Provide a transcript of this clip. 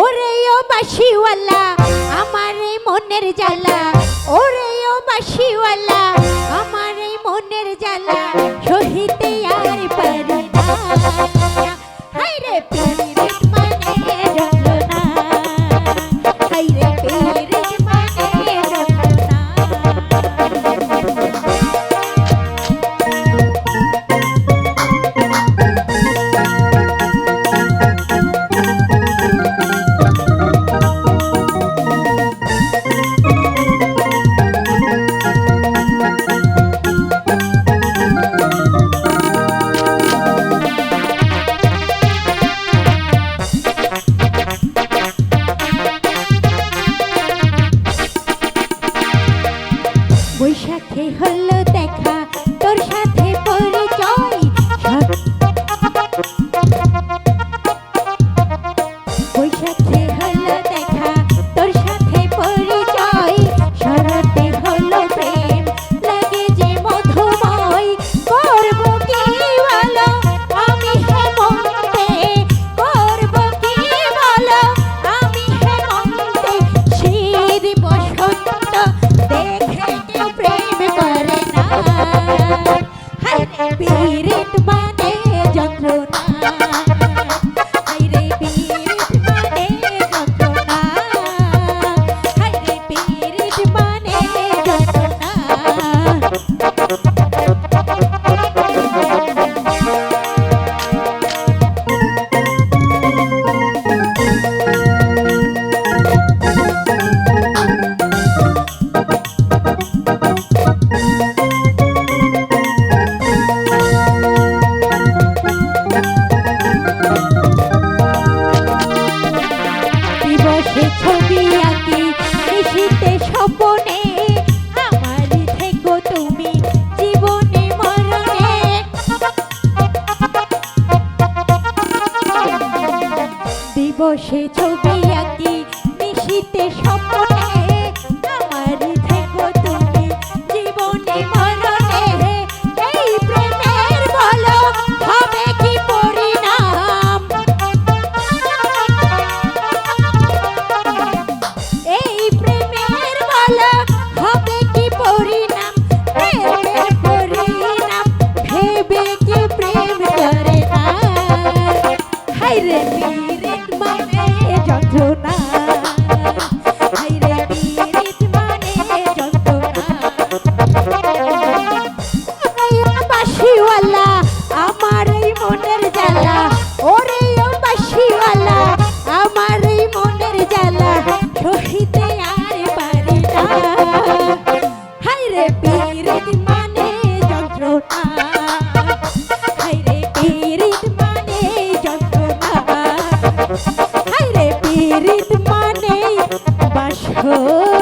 ওরে ও বাসিওয়ালা, আমার এই মনের জ্বালা। ওরে ও বাসিওয়ালা, আমার এই মনের জ্বালা। সহিতে আর পারি না। বৈশাখে হলো দেখা তোর সাথে পরিচয় প্রেম করে না। হায় পীড়িত দিবসে ছবি আঁকি, নিশীতে স্বপনে। আমার থেকো তুমি জীবনে মরণে। এই প্রেমের বলো, হবে কি পরিণাম? এই প্রেমের বলা, হবে কি পরিণাম? পরিণাম, ভেবে কি প্রেম করে না? হাই রে যন্ত্রণা হাই রে পীড়িত মানে বাসনা